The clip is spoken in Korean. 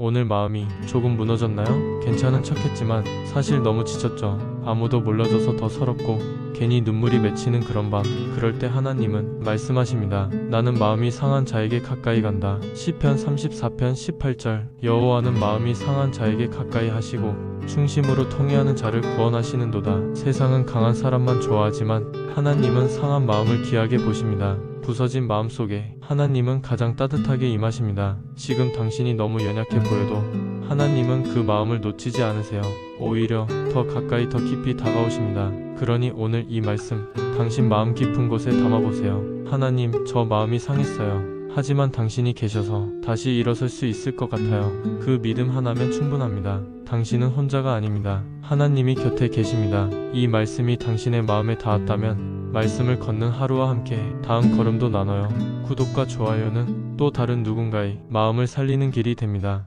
오늘 마음이 조금 무너졌나요? 괜찮은 척했지만 사실 너무 지쳤죠. 아무도 몰라줘서 더 서럽고 괜히 눈물이 맺히는 그런 밤. 그럴 때 하나님은 말씀하십니다. 나는 마음이 상한 자에게 가까이 간다. 시편 34편 18절. 여호와는 마음이 상한 자에게 가까이 하시고 충심으로 통회하는 자를 구원하시는도다. 세상은 강한 사람만 좋아하지만 하나님은 상한 마음을 귀하게 보십니다. 부서진 마음 속에 하나님은 가장 따뜻하게 임하십니다. 지금 당신이 너무 연약해 보여도 하나님은 그 마음을 놓치지 않으세요. 오히려 더 가까이 더 깊이 다가오십니다. 그러니 오늘 이 말씀 당신 마음 깊은 곳에 담아보세요. 하나님, 저 마음이 상했어요. 하지만 당신이 계셔서 다시 일어설 수 있을 것 같아요. 그 믿음 하나면 충분합니다. 당신은 혼자가 아닙니다. 하나님이 곁에 계십니다. 이 말씀이 당신의 마음에 닿았다면 말씀을 걷는 하루와 함께 다음 걸음도 나눠요. 구독과 좋아요는 또 다른 누군가의 마음을 살리는 길이 됩니다.